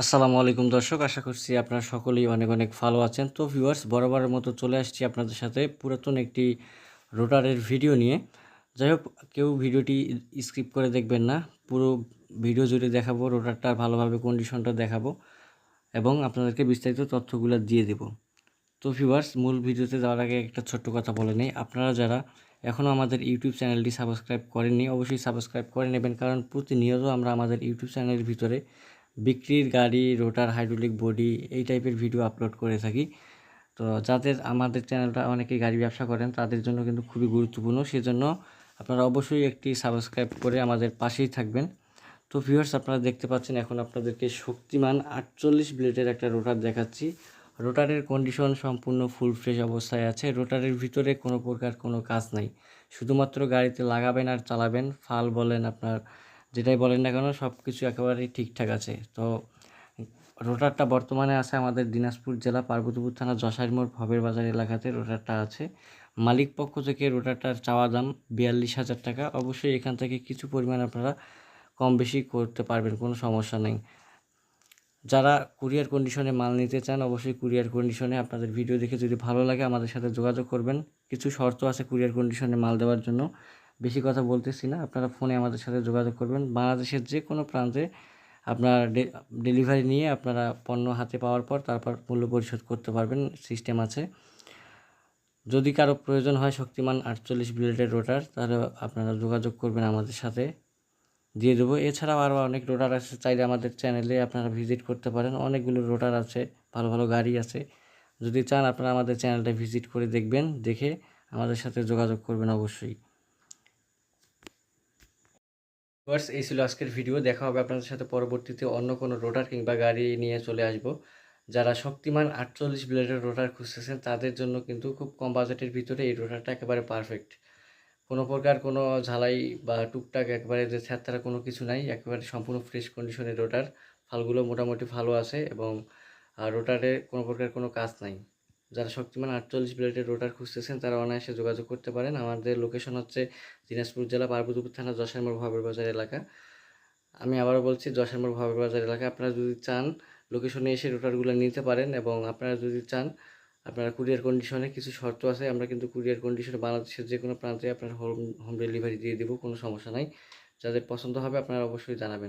আসসালামু আলাইকুম দর্শক, আশা করছি আপনারা সকলেই অনেক অনেক ভালো আছেন। তো ভিউয়ার্স বরাবরের মতো চলে আসছি আপনাদের সাথে পুরাতন একটি রোটারের ভিডিও নিয়ে। যাই হোক, কেউ ভিডিওটি স্কিপ করে দেখবেন না। পুরো ভিডিও জুড়ে দেখাবো, রোটারটার ভালোভাবে কন্ডিশনটা দেখাবো এবং আপনাদেরকে বিস্তারিত তথ্যগুলো দিয়ে দেব। তো ভিউয়ার্স মূল ভিডিওতে যাওয়ার আগে একটা ছোট্ট কথা বলে নেই। আপনারা যারা এখনও আমাদের ইউটিউব চ্যানেলটি সাবস্ক্রাইব করেননি, অবশ্যই সাবস্ক্রাইব করে নেবেন। কারণ প্রতিনিয়ত আমরা আমাদের ইউটিউব চ্যানেলের ভিতরে বিক্রির গাড়ি, রোটার, হাইড্রোলিক বডি এই টাইপের ভিডিও আপলোড করে থাকি। তো যাদের আমাদের চ্যানেলটা অনেকে গাড়ি ব্যবসা করেন, তাদের জন্য কিন্তু খুবই গুরুত্বপূর্ণ। সেজন্য আপনারা অবশ্যই একটি সাবস্ক্রাইব করে আমাদের পাশেই থাকবেন। তো ভিউয়ার্স আপনারা দেখতে পাচ্ছেন এখন আপনাদেরকে শক্তিমান আটচল্লিশ ব্লেডের একটা রোটার দেখাচ্ছি। রোটারের কন্ডিশন সম্পূর্ণ ফুল ফ্রেশ অবস্থায় আছে। রোটারের ভিতরে কোনো প্রকার কোনো কাজ নাই। শুধুমাত্র গাড়িতে লাগাবেন আর চালাবেন। ফাল বলেন আপনার যেটাই বলেন না কেন সব কিছু একেবারেই ঠিকঠাক আছে। তো রোটারটা বর্তমানে আছে আমাদের দিনাজপুর জেলা পার্বতীপুর থানা যশার মোড় ভবের বাজার এলাকাতে, রোটারটা আছে। মালিক পক্ষ থেকে রোটারটার চাওয়া দাম বিয়াল্লিশ হাজার টাকা। অবশ্যই এখান থেকে কিছু পরিমাণ আপনারা কম বেশি করতে পারবেন, কোনো সমস্যা নেই। যারা কুরিয়ার কন্ডিশনে মাল নিতে চান, অবশ্যই কুরিয়ার কন্ডিশনে আপনাদের ভিডিও দেখে যদি ভালো লাগে আমাদের সাথে যোগাযোগ করবেন। কিছু শর্ত আছে কুরিয়ার কন্ডিশনে মাল দেওয়ার জন্য। বেশি কথা বলতেছি না। আপনারা ফোনে আমাদের সাথে যোগাযোগ করবেন। বাংলাদেশের যে কোনো প্রান্তে আপনার ডেলিভারি নিয়ে আপনারা পণ্য হাতে পাওয়ার পর তারপর মূল্য পরিশোধ করতে পারবেন, সিস্টেম আছে। যদি কারও প্রয়োজন হয় শক্তিমান আটচল্লিশ ব্লেডের রোটার, তাহলে আপনারা যোগাযোগ করবেন আমাদের সাথে। দিয়ে দেবো। এছাড়াও আরও অনেক রোটার আছে। চাইলে আমাদের চ্যানেলে আপনারা ভিজিট করতে পারেন। অনেকগুলো রোটার আছে, ভালো ভালো গাড়ি আছে। যদি চান আপনারা আমাদের চ্যানেলটা ভিজিট করে দেখবেন, দেখে আমাদের সাথে যোগাযোগ করবেন অবশ্যই। ভিউয়ার্স এই ছিল আজকের ভিডিও দেখা হবে আপনাদের সাথে পরবর্তীতে অন্য কোনো রোটার কিংবা গাড়ি নিয়ে চলে আসব। যারা শক্তিমান আটচল্লিশ ব্লেডের রোটার খুঁজতেছেন, তাদের জন্য কিন্তু খুব কম বাজেটের ভিতরে এই রোটারটা একেবারে পারফেক্ট কোনো প্রকার কোনো ঝালাই বা টুকটাক একবারে যে ছ্যাত্তারা কোনো কিছু নাই, একেবারে সম্পূর্ণ ফ্রেশ কন্ডিশনের রোটার ফালগুলো মোটামুটি ভালো আছে এবং রোটারে কোনো প্রকার কোনো কাজ নাই। যারা শক্তিমান আটচল্লিশ ব্লেডের রোটার খুঁজতেছেন, তারা অনায়াসে যোগাযোগ করতে পারেন। আমাদের লোকেশন হচ্ছে দিনাজপুর জেলা পার্বতীপুর থানা যশারমোড় ভাবের বাজার এলাকা। আমি আবারও বলছি যশারমোড় ভাবের বাজার এলাকা। আপনারা যদি চান, লোকেশনে এসে রোটারগুলো নিতে পারেন এবং আপনারা যদি চান, আপনারা কুরিয়ার কন্ডিশনে কিছু শর্ত আছে, আমরা কিন্তু কুরিয়ার কন্ডিশনে বাংলাদেশের যে কোনো প্রান্তে আপনার হোম হোম ডেলিভারি দিয়ে দেবো, কোনো সমস্যা নাই। যাদের পছন্দ হবে, আপনারা অবশ্যই জানাবেন।